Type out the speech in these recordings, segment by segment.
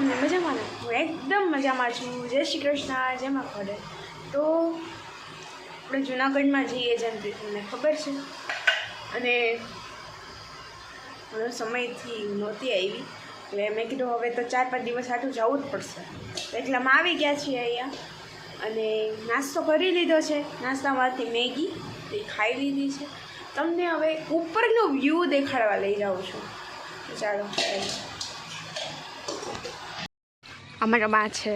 તમને મજામાં ને? હું એકદમ મજામાં છું. જય શ્રી કૃષ્ણ. જય માં તો આપણે જુનાગઢમાં જઈએ જેમ કે તમને ખબર છે. અને ઘણો સમયથી નહોતી આવી. એટલે મેં કીધું હવે તો ચાર પાંચ દિવસ આટલું જવું જ પડશે. તો એટલામાં આવી ગયા છીએ અહીંયા. અને નાસ્તો કરી લીધો છે. નાસ્તામાંથી મેગી એ ખાઈ લીધી છે. તમને હવે ઉપરનો વ્યૂ દેખાડવા લઈ જાઉં છું. ચાલો. અમારા બા છે.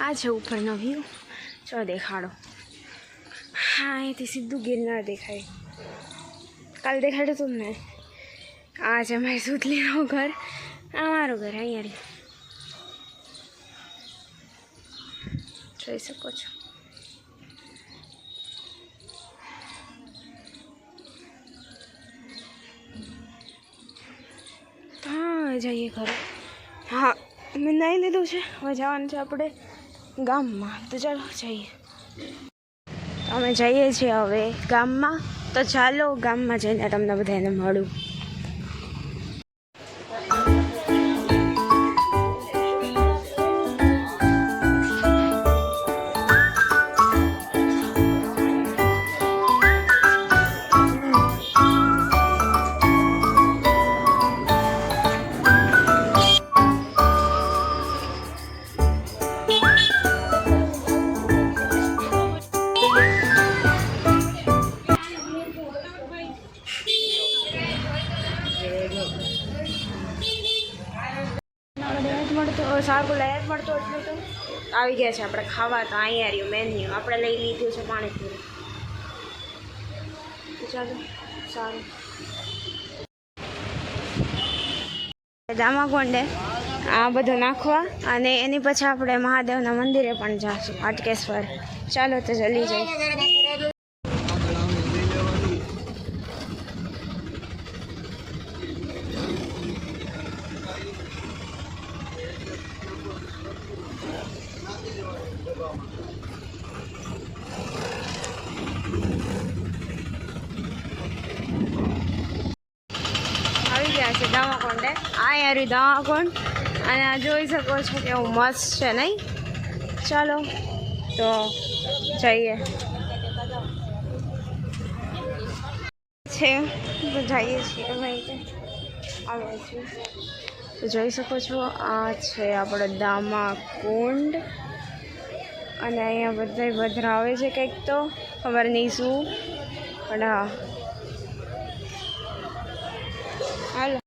આ છે ઉપરનો વ્યૂ ચલો દેખાડો. હા, અહીંથી સીધું ગિરનાર દેખાય. કાલ દેખાડ્યું હતું ને આ છે મારી સુતલીનું ઘર. આ મારું ઘર અહીંયા જોઈ શકો છો. જઈએ ઘરે. હા. મેં નાહી લીધું છે. હવે જવાનું છે આપણે ગામમાં. તો ચાલો જઈએ. અમે જઈએ છીએ હવે ગામમાં. તો ચાલો ગામમાં જઈને તમને બધાને મળું. આવી ગયા છે આપણે ખાવા તો અહીંયા રહ્યું મેન્યુ આપણે લઈ લીધું છે પાણીપુરી. ચાલો સારું. દામાકોંડે આ બધું નાખવા અને એની પછી આપણે મહાદેવના મંદિરે પણ જઈશું હાટકેશ્વર. ચાલો તો જલ્દી જઈએ. આવી ગયા છે દામાકોંડે આ યારી દામાકોંડ અને આ જોઈ શકો છો કેવું મસ્ત છે નહીં? ચાલો, તો જઈએ. છે. તો જઈએ છીએ આવે છે તો જોઈ શકો છો, આ છે આપણો દામાકુંડ. અને અહીંયા બધા વધરાવે છે કંઈક તો. ખબર નહીં શું. પણ હા. હાલો.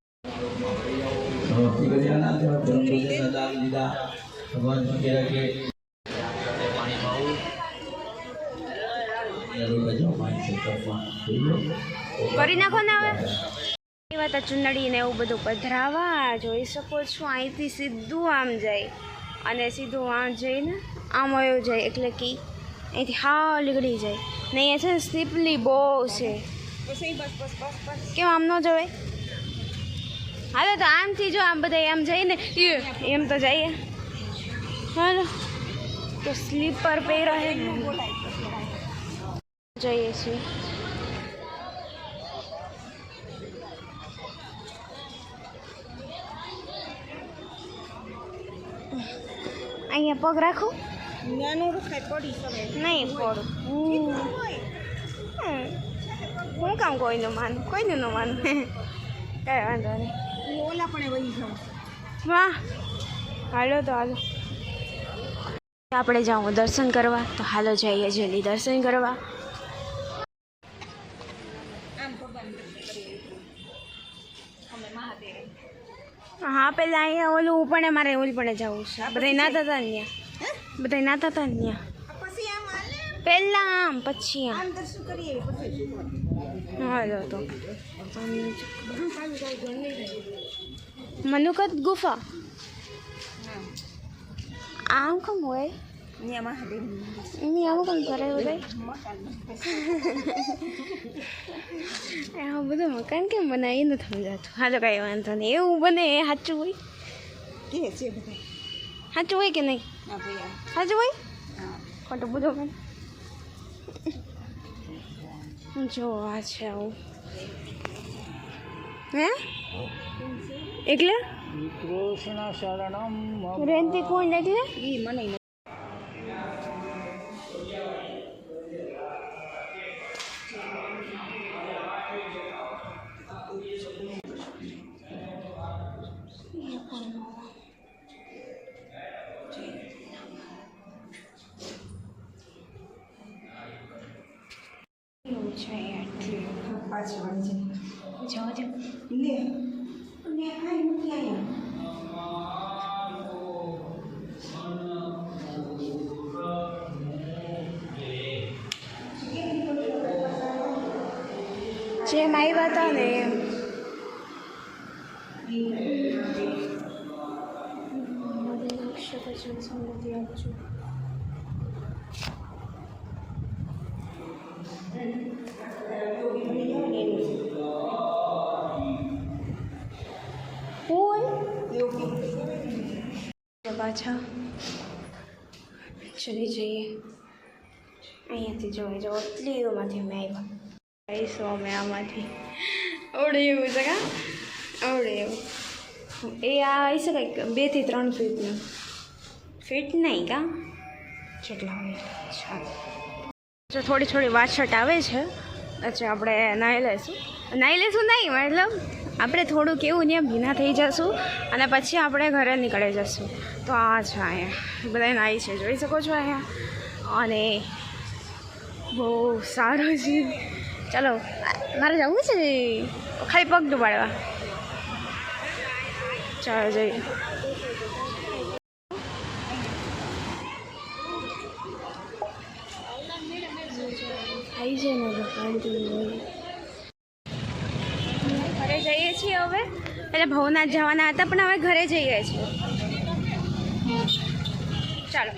કરી નાખો ને હવે. વાત ચુંદડી ને એવું બધું પધરાવા, જોઈ શકો છો. અહીંથી સીધું આમ જાય. અને સીધું આમ જઈને આમ વયો જાય એટલે કે અહીંથી હા નીકળી જાય. ને અહીંયા છે સ્લીપલી બહુ છે. કેમ આમ ન જવાય? હાલો તો આમથી જો આમ બધા જઈને ને એમ તો જઈએ હાલો. તો સ્લીપર પહેરા જઈએ છીએ. અહીંયા પગ રાખું. નાનું રખાય પડી શકે. નહીં પડું. હું કામ કોઈનું માનું? કોઈનું ન માનું? કાંઈ વાંધો નહીં. ઓલા પણ વહી જાઉં. વાહ. હાલો તો હાલો. આપણે જાઉં દર્શન કરવા. તો હાલો જઈએ જલ્દી દર્શન કરવા. હા પેલા અહીંયા ઓલું પણ મારે ઓલું પણ જવું છે. આપણે ના હતા અહીંયા બધા નાતા હતા ને ત્યાં? પહેલાં આમ પછી આમ. હાલો તો મનુકત ગુફા? આમ કેમ હોય? આવું કેમ કરે બધા આ બધું મકાન કેમ બનાવી નથી સમજાતું. હાલો કાંઈ વાંધો નહીં. એવું બને એ સાચું હોય? કે છે બધા સાચું હોય કે નહીં? ભાઈ. સાચું હા. ખોટું બધો મને જો આ છે આવું. હે? એટલે? કૃષ્ણ શરણમ. રેન્તી કોણ એટલે ઈ મને પાછી વળી જવા દે. જાય લે. ને આ નથી આયા જેમ આવ્યા હતા ને એમ. ફૂલ પાછા ચલી જઈએ. અહીંયાથી જોઈ જાઓ એટલી દૂરમાંથી અમે આવ્યા. આવીશું અમે આમાંથી. આવડે એવું છે કા? આવડે એવું. એ આ આવી છે કંઈક બેથી ત્રણ ફીટનું ફીટ નહીં કા? જેટલા હોય જો થોડી થોડી વાછટ આવે છે. અચ્છા આપણે નાહી લઈશું. નાહી લઈશું નહીં મતલબ આપણે થોડુંક એવું ત્યાં ભીના થઈ જશું અને પછી આપણે ઘરે નીકળી જશું. તો આ છે અહીંયા. બધા નાઈ છે. જોઈ શકો છો અહીંયા. અને બહુ સારું છે. ચાલો, મારે જવું છે ખાલી પગ ડુબાડવા ચાલો, જઈએ. આવી છે ને જઈએ છીએ હવે. એટલે ભવનાથ જવાના હતા પણ હવે ઘરે જઈએ છીએ. ચાલો.